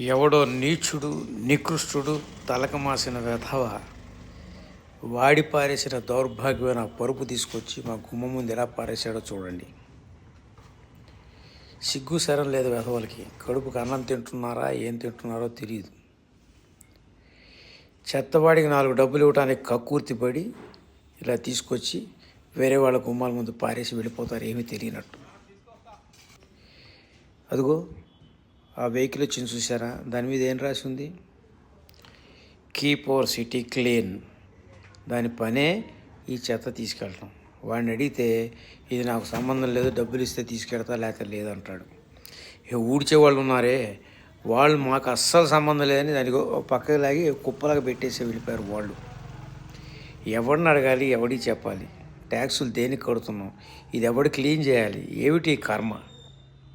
ఎవడో నీచుడు నికృష్టుడు తలకమాసిన వెధవ. వాడి పారేసిన దౌర్భాగ్యమైన పరుపు తీసుకొచ్చి మా గుమ్మ ముందు ఎలా పారేశాడో చూడండి. సిగ్గు శరం లేదు వెధవలకి. కడుపుకి అన్నం తింటున్నారా ఏం తింటున్నారో తెలియదు చెత్తవాడికి నాలుగు డబ్బులు ఇవ్వడానికి కక్కుర్తి పడి ఇలా తీసుకొచ్చి వేరే వాళ్ళ గుమ్మాల ముందు పారేసి వెళ్ళిపోతారు ఏమీ తెలియనట్టు. అదిగో ఆ వెహికల్ వచ్చింది చూసారా దాని మీద ఏం రాసి ఉంది? Keep over city clean. దాని పనే ఈ చెత్త తీసుకెళ్ళటం. వాడిని అడిగితే ఇది నాకు సంబంధం లేదు డబ్బులు ఇస్తే తీసుకెళ్తా లేకపోతే లేదంటాడు ఇక ఊడ్చే వాళ్ళు ఉన్నారే వాళ్ళు మాకు అస్సలు సంబంధం లేదని దానికి ఓ పక్కకి లాగి కుప్పలాగా పెట్టేసి వెళ్ళిపోయారు వాళ్ళు. ఎవరిని అడగాలి ఎవడికి చెప్పాలి? ట్యాక్సులు దేనికి కడుతున్నాం? ఇది ఎవడు క్లీన్ చేయాలి? ఏమిటి కర్మ?